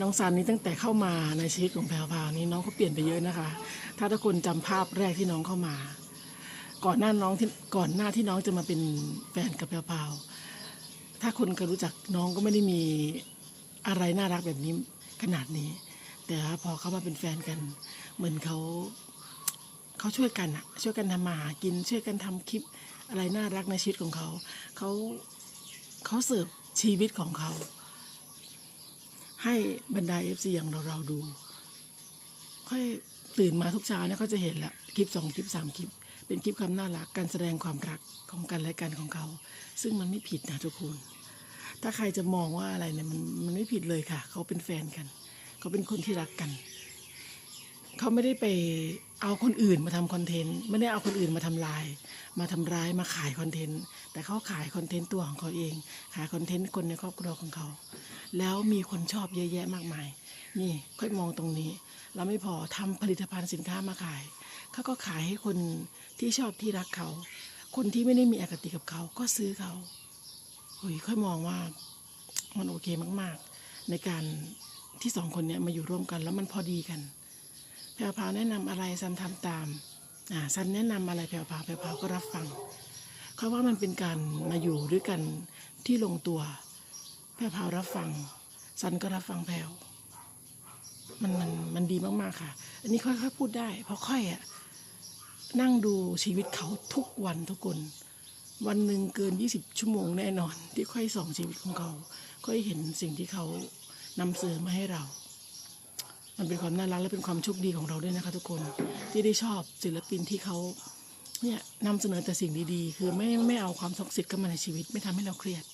น้องซันนี่ตั้งแต่เข้ามาในชีวิตของแพรวพานี่น้องเขาเปลี่ยนไปเยอะนะคะ ถ้าทุกคนจำภาพแรกที่น้องเข้ามา ก่อนหน้าน้องที่ก่อนหน้าที่น้องจะมาเป็นแฟนกับแพรวพาวถ้าคนก็รู้จักน้องก็ไม่ได้มีอะไรน่ารักแบบนี้ขนาดนี้ แต่พอเขามาเป็นแฟนกัน เหมือนเขาเขาช่วยกันอะช่วยกันทำมาหากิน ช่วยกันทำคลิปอะไรน่ารักในชีวิตของเขาเขาเขาเสิร์ฟชีวิตของเขา ให้บรรดาเอฟซีอย่างเราเราดู ค่อยตื่นมาทุกเช้าเนี่ยเขาจะเห็นละคลิปสองคลิปสามคลิป เป็นคลิปความน่ารักการแสดงความรักของกันและกันของเขา ซึ่งมันไม่ผิดนะทุกคน ถ้าใครจะมองว่าอะไรเนี่ยมันมันไม่ผิดเลยค่ะ เขาเป็นแฟนกัน เขาเป็นคนที่รักกัน เขาไม่ได้ไปเอาคนอื่นมาทำคอนเทนต์ไม่ได้เอาคนอื่นมาทำลาย มาทำร้ายมาขายคอนเทนต์แต่เขาขายคอนเทนต์ตัวของเขาเอง ขายคอนเทนต์คนในครอบครัวของเขา แล้วมีคนชอบเยอะแยะมากมาย นี่ค่อยมองตรงนี้ เราไม่พอทำผลิตภัณฑ์สินค้ามาขายเขาก็ขายให้คนที่ชอบที่รักเขา คนที่ไม่ได้มีอคติกับเขาก็ซื้อเขาเฮ้ยค่อยมองว่ามันโอเคมากๆ ในการที่สองคนเนี้ยมาอยู่ร่วมกันแล้วมันพอดีกันแพรวพาวแนะนำอะไรซันทำตามอ่าซันแนะนำอะไรแพรวพาวแพรวพาวก็รับฟังเขาว่ามันเป็นการมาอยู่ด้วยกันที่ลงตัว แพรวพราวรับฟังซันก็รับฟังแพรวมันมันมันดีมากๆค่ะ อันนี้ค่อยๆพูดได้ เพราะค่อยอะนั่งดูชีวิตเขาทุกวันทุกคน วันหนึ่งเกิน 20 ชั่วโมงแน่นอน ที่ค่อยส่องชีวิตของเขา ค่อยเห็นสิ่งที่เขานำเสนอมาให้เรา มันเป็นความน่ารักและเป็นความโชคดีของเราด้วยนะคะทุกคนที่ได้ชอบศิลปินที่เขาเนี่ยนำเสนอแต่สิ่งดีๆ คือไม่ไม่เอาความท็อกซิกเข้ามาในชีวิต ไม่ทำให้เราเครียด